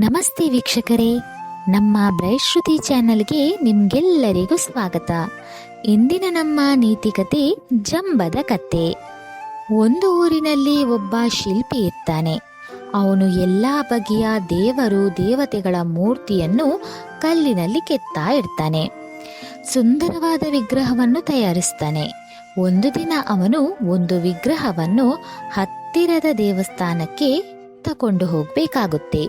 ನಮಸ್ತೆ ವೀಕ್ಷಕರೇ. ನಮ್ಮ ಬ್ರೈಶ್ರುತಿ ಚಾನೆಲ್ಗೆ ನಿಮ್ಗೆಲ್ಲರಿಗೂ ಸ್ವಾಗತ. ಇಂದಿನ ನಮ್ಮ ನೀತಿಕತೆ ಜಂಬದ ಕತೆ. ಒಂದು ಊರಿನಲ್ಲಿ ಒಬ್ಬ ಶಿಲ್ಪಿ ಇರ್ತಾನೆ. ಅವನು ಎಲ್ಲ ಬಗೆಯ ದೇವರು, ದೇವತೆಗಳ ಮೂರ್ತಿಯನ್ನು ಕಲ್ಲಿನಲ್ಲಿ ಕೆತ್ತಾ ಇರ್ತಾನೆ ಸುಂದರವಾದ ವಿಗ್ರಹವನ್ನು ತಯಾರಿಸ್ತಾನೆ. ಒಂದು ದಿನ ಅವನು ಒಂದು ವಿಗ್ರಹವನ್ನು ಹತ್ತಿರದ ದೇವಸ್ಥಾನಕ್ಕೆ ತಕೊಂಡು ಹೋಗಬೇಕಾಗುತ್ತೆ.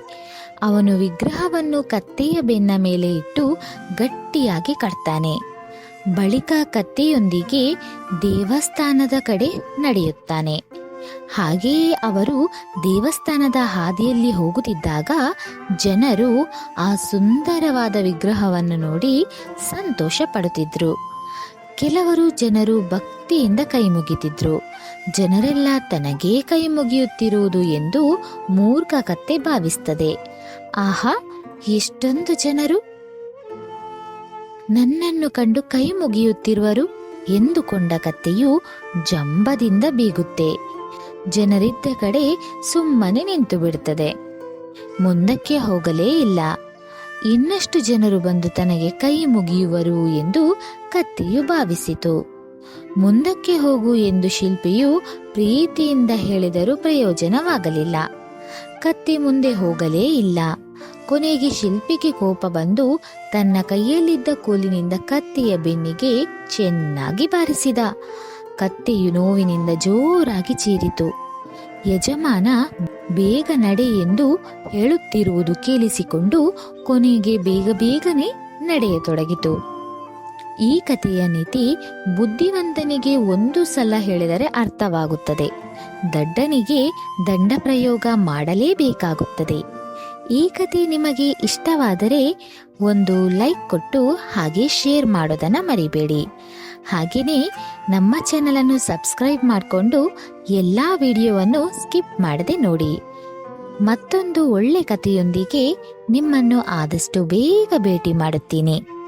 ಅವನು ವಿಗ್ರಹವನ್ನು ಕತ್ತೆಯ ಬೆನ್ನ ಮೇಲೆ ಇಟ್ಟು ಗಟ್ಟಿಯಾಗಿ ಕಟ್ತಾನೆ. ಬಳಿಕ ಕತ್ತೆಯೊಂದಿಗೆ ದೇವಸ್ಥಾನದ ಕಡೆ ನಡೆಯುತ್ತಾನೆ. ಹಾಗೆಯೇ ಅವರು ದೇವಸ್ಥಾನದ ಹಾದಿಯಲ್ಲಿ ಹೋಗುತ್ತಿದ್ದಾಗ ಜನರು ಆ ಸುಂದರವಾದ ವಿಗ್ರಹವನ್ನು ನೋಡಿ ಸಂತೋಷ ಪಡುತ್ತಿದ್ರು ಕೆಲವರು ಜನರು ಭಕ್ತಿಯಿಂದ ಕೈ ಮುಗಿತಿದ್ರು ಜನರೆಲ್ಲ ತನಗೇ ಕೈ ಮುಗಿಯುತ್ತಿರುವುದು ಎಂದು ಮೂರ್ಖ ಕತ್ತೆ ಭಾವಿಸ್ತದೆ ಆಹಾ, ಎಷ್ಟೊಂದು ಜನರು. ನನ್ನನ್ನು ಕಂಡು ಕೈ ಮುಗಿಯುತ್ತಿರುವರು ಎಂದುಕೊಂಡ ಕತ್ತೆಯು ಜಂಬದಿಂದ ಬೀಗುತ್ತೆ. ಜನರಿದ್ದ ಕಡೆ ಸುಮ್ಮನೆ ನಿಂತು ಬಿಡುತ್ತದೆ. ಮುಂದಕ್ಕೆ ಹೋಗಲೇ ಇಲ್ಲ. ಇನ್ನಷ್ಟು ಜನರು ಬಂದು ತನಗೆ ಕೈ ಮುಗಿಯುವರು ಎಂದು ಕತ್ತೆಯು ಭಾವಿಸಿತು. ಮುಂದಕ್ಕೆ ಹೋಗು ಎಂದು ಶಿಲ್ಪಿಯು ಪ್ರೀತಿಯಿಂದ ಹೇಳಿದರೂ ಪ್ರಯೋಜನವಾಗಲಿಲ್ಲ. ಕತ್ತಿ ಮುಂದೆ ಹೋಗಲೇ ಇಲ್ಲ. ಕೊನೆಗೆ ಶಿಲ್ಪಿಗೆ ಕೋಪ ಬಂದು ತನ್ನ ಕೈಯಲ್ಲಿದ್ದ ಕೋಲಿನಿಂದ ಕತ್ತಿಯ ಬೆನ್ನಿಗೆ ಚೆನ್ನಾಗಿ ಬಾರಿಸಿದ. ಕತ್ತೆಯು ನೋವಿನಿಂದ ಜೋರಾಗಿ ಚೀರಿತು. ಯಜಮಾನ, ಬೇಗ ನಡೆ ಎಂದು ಹೇಳುತ್ತಿರುವುದು ಕೇಳಿಸಿಕೊಂಡು ಕೊನೆಗೆ ಬೇಗ ಬೇಗನೆ ನಡೆಯತೊಡಗಿತು. ಈ ಕಥೆಯ ನೀತಿ ಬುದ್ಧಿವಂತನಿಗೆ ಒಂದು ಸಲ ಹೇಳಿದರೆ ಅರ್ಥವಾಗುತ್ತದೆ. ದಡ್ಡನಿಗೆ ದಂಡ ಪ್ರಯೋಗ ಮಾಡಲೇಬೇಕಾಗುತ್ತದೆ. ಈ ಕಥೆ ನಿಮಗೆ ಇಷ್ಟವಾದರೆ ಒಂದು ಲೈಕ್ ಕೊಟ್ಟು ಹಾಗೆ ಶೇರ್ ಮಾಡೋದನ್ನು ಮರಿಬೇಡಿ. ಹಾಗೆಯೇ ನಮ್ಮ ಚಾನಲನ್ನು ಸಬ್ಸ್ಕ್ರೈಬ್ ಮಾಡಿಕೊಂಡು ಎಲ್ಲ ವಿಡಿಯೋವನ್ನು ಸ್ಕಿಪ್ ಮಾಡದೆ ನೋಡಿ. ಮತ್ತೊಂದು ಒಳ್ಳೆ ಕಥೆಯೊಂದಿಗೆ ನಿಮ್ಮನ್ನು ಆದಷ್ಟು ಬೇಗ ಭೇಟಿ ಮಾಡುತ್ತೀನಿ.